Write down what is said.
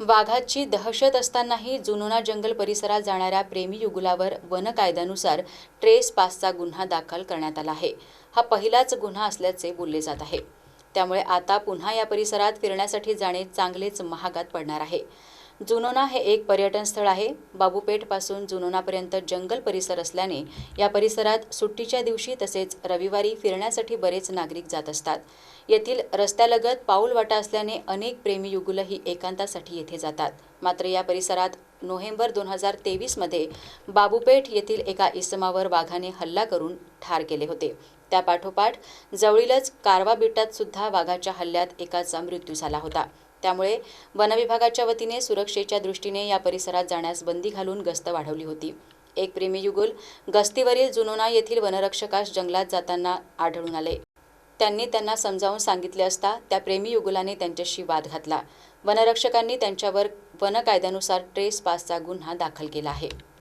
वाघाची दहशत असतानाही जुनोना जंगल परिसरात जाणाऱ्या प्रेमी युगुलावर वन कायद्यानुसार ट्रेस पासचा गुन्हा दाखल करण्यात आला आहे. हा पहिलाच गुन्हा असल्याचे बोलले जात आहे. त्यामुळे आता पुन्हा या परिसरात फिरण्यासाठी जाणे चांगलेच महागात पडणार आहे. जुनोना हे एक पर्यटन स्थळ आहे. बाबूपेठपासून जुनोनापर्यंत जंगल परिसर असल्याने या परिसरात सुट्टीच्या दिवशी तसेच रविवारी फिरण्यासाठी बरेच नागरिक जात असतात. येथील रस्त्यालगत पाऊलवाटा असल्याने अनेक प्रेमी युगुलही एकांतासाठी येथे जातात. मात्र या परिसरात नोव्हेंबर दोन हजार तेवीसमध्ये बाबूपेठ येथील एका इसमावर वाघाने हल्ला करून ठार केले होते. त्यापाठोपाठ जवळीलच कारवा बिटात सुद्धा वाघाच्या हल्ल्यात एकाचा मृत्यू झाला होता. त्यामुळे वनविभागाच्या वतीने सुरक्षेच्या दृष्टीने या परिसरात जाण्यास बंदी घालून गस्त वाढवली होती. एक प्रेमी युगुल गस्तीवरील जुनोना येथील वनरक्षकास जंगलात जाताना आढळून आले. त्यांनी त्यांना समजावून सांगितले असता त्या प्रेमी युगुलाने त्यांच्याशी वाद घातला. वनरक्षकांनी त्यांच्यावर वन कायद्यानुसार ट्रेस पासचा गुन्हा दाखल केला आहे.